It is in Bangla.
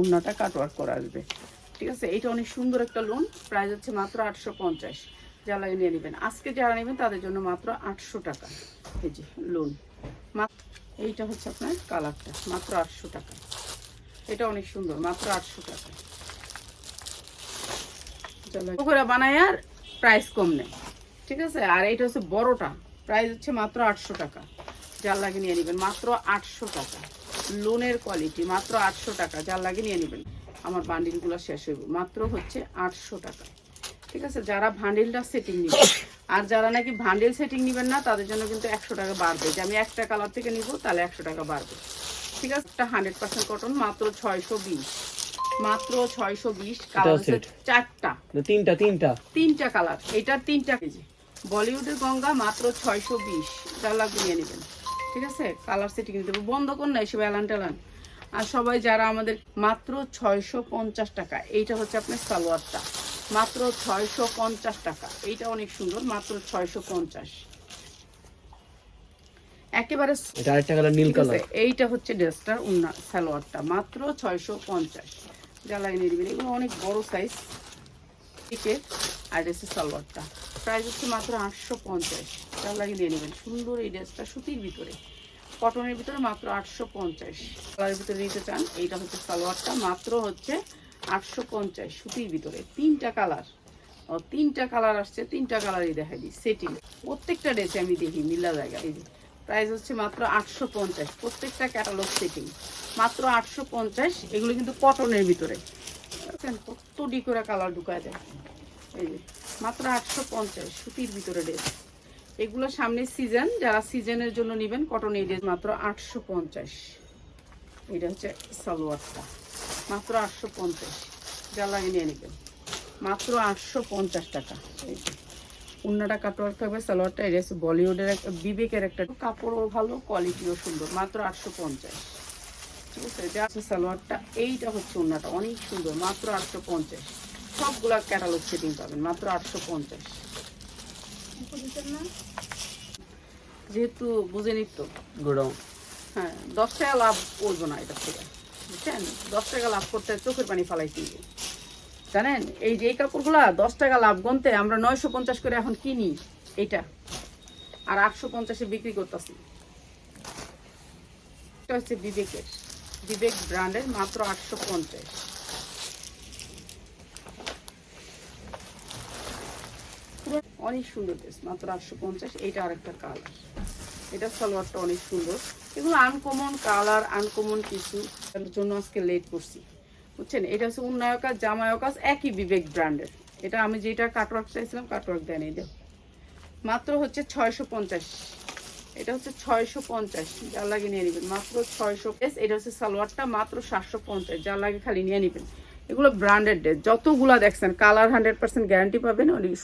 উন্নাটা কাটওয়ার্ক করা আসবে। ঠিক আছে? এটা অনেক সুন্দর একটা লোন প্রাইস হচ্ছে মাত্র আটশো পঞ্চাশ। যা লাগে নিয়ে নেবেন। আজকে যারা নেবেন, তাদের জন্য মাত্র আটশো টাকা এই যে লোন এইটা হচ্ছে আপনার কালারটা মাত্র আটশো টাকা। এটা অনেক সুন্দর, মাত্র আটশো টাকা। করে বানায় আর প্রাইস কম নেই ঠিক আছে? আর এইটা হচ্ছে বড়টা প্রাইস হচ্ছে মাত্র আটশো টাকা। যার লাগে নিয়ে নেবেন, মাত্র আটশো টাকা। লোনের কোয়ালিটি মাত্র আটশো টাকা যার লাগে নিয়ে নেবেন। আমার বান্ডিলগুলো শেষ হইব মাত্র হচ্ছে আটশো টাকা। ঠিক আছে? যারা ভান্ডিলটা সেটিং নেবেন আর যারা নাকি ভান্ডিল সেটিং নেবেন না তাদের জন্য কিন্তু একশো টাকা বাড়বে। যে আমি একটা কালার থেকে নিব তাহলে একশো টাকা বাড়বে। ঠিক আছে? একটা হান্ড্রেড পার্সেন্ট কটন মাত্র ছয়শো বিশ। মাত্র ছয়শো বিশ কালার চারটা। তিনটা তিনটা। তিনটা কালার এটার তিনটা কেজি। বলিউডের গঙ্গা মাত্র ছয়শো বিশ। যা লাগবে নিয়ে নেবেন। ঠিক আছে? কালার সেটিং হবে বন্ধ করুন না এসব এলান টেলান আর সবাই যারা আমাদের মাত্র ছয়শো পঞ্চাশ টাকা এইটা হচ্ছে আপনার সালোয়ারটা। মাত্র ছয়শো পঞ্চাশ টাকা। এইটা অনেক সুন্দর মাত্র ছয়শো পঞ্চাশ। একেবারে এটা আরেকটা কালার নীল কালার এইটা হচ্ছে ড্রেসটার উন্না সালোয়ারটা। মাত্র ছয়শো পঞ্চাশ। জ্বালাই নিয়ে এগুলো অনেক বড় সাইজ আর ড্রেসের সালোয়ারটা। প্রাইস হচ্ছে মাত্র আটশো পঞ্চাশ। জ্বালাই নিয়ে নেবেন। সুন্দর এই ড্রেসটা সুতির ভিতরে। কটনের ভিতরে মাত্র আটশো পঞ্চাশ। কালারের ভিতরে নিতে চান, এইটা হচ্ছে সালোয়ারটা। মাত্র হচ্ছে আটশো পঞ্চাশ সুতির ভিতরে। তিনটা কালার ও, তিনটা কালার আসছে, তিনটা কালারই দেখাই দিই। সেটিং প্রত্যেকটা ড্রেসে আমি দেখি, মিলা জায়গা এই প্রাইস হচ্ছে মাত্র আটশো পঞ্চাশ। প্রত্যেকটা ক্যাটালগ সেটিং মাত্র আটশো পঞ্চাশ। এগুলো কিন্তু কটনের ভিতরে। কত ডি করে কালার ঢুকায় দেয়। এই যে, মাত্র আটশো পঞ্চাশ সুতির ভিতরে ড্রেস এগুলো সামনে সিজন যারা সিজনের জন্য নেবেন কটন এই ড্রেস মাত্র আটশো পঞ্চাশ। এটা হচ্ছে সালোয়ারটা। মাত্র আটশো পঞ্চাশ, যা লাগে নেবেন। মাত্র আটশো পঞ্চাশ টাকা। এই যে কাটোয়ার থাকবে, সালোয়ারটা এটা হচ্ছে বলিউডের একটা বিবেকের একটা কাপড়ও ভালো কোয়ালিটিও সুন্দর। মাত্র আটশো পঞ্চাশ। ঠিক আছে, যা আছে সালোয়ারটা, এইটা হচ্ছে উন্নাটা। অনেক সুন্দর, মাত্র আটশো পঞ্চাশ। সবগুলা ক্যাটালগ সেটিং পাবেন মাত্র আটশো পঞ্চাশ। যেহেতু বুঝে নিত। গোডাউন হ্যাঁ দশ টাকা লাভ করব না এটা থেকে বুঝছেন? দশ টাকা লাভ করতে চোখের পানি ফালাইতে হবে। জানেন এই যে এই কাপড়গুলা দশ টাকা লাভ গনতে আমরা নয়শো পঞ্চাশ করে এখন কিনি এটা আর আটশো পঞ্চাশে বিক্রি করতেছি। এটা হচ্ছে বিবেকের বিবেক ব্র্যান্ডের মাত্র আটশো পঞ্চাশ। অনেক সুন্দর ড্রেস মাত্র আটশো পঞ্চাশ, এইটা আরেকটা কালার এটা সালোয়ারটা অনেক সুন্দর। এগুলো আনকমন কালার আনকমন কিছু জন্য আজকে লেট করছি। বুঝছেন? এটা হচ্ছে উন্নয়কাজ জামায়কাজ একই বিবেক ব্র্যান্ডের এটা আমি যেটা কাটওয়ার্ক চাইছিলাম কাটওয়ার্ক দেন এই মাত্র হচ্ছে ছয়শো পঞ্চাশ। এটা হচ্ছে ছয়শো পঞ্চাশ যা লাগে নিয়ে নেবেন। মাত্র ছয়শো পিস এটা হচ্ছে সালোয়ারটা, মাত্র সাতশো পঞ্চাশ যা লাগে খালি নিয়ে নেবেন। এগুলো ব্র্যান্ডেড ড্রেস যতগুলা দেখছেন কালার হান্ড্রেড পার্সেন্ট গ্যারান্টি পাবেন, অনেক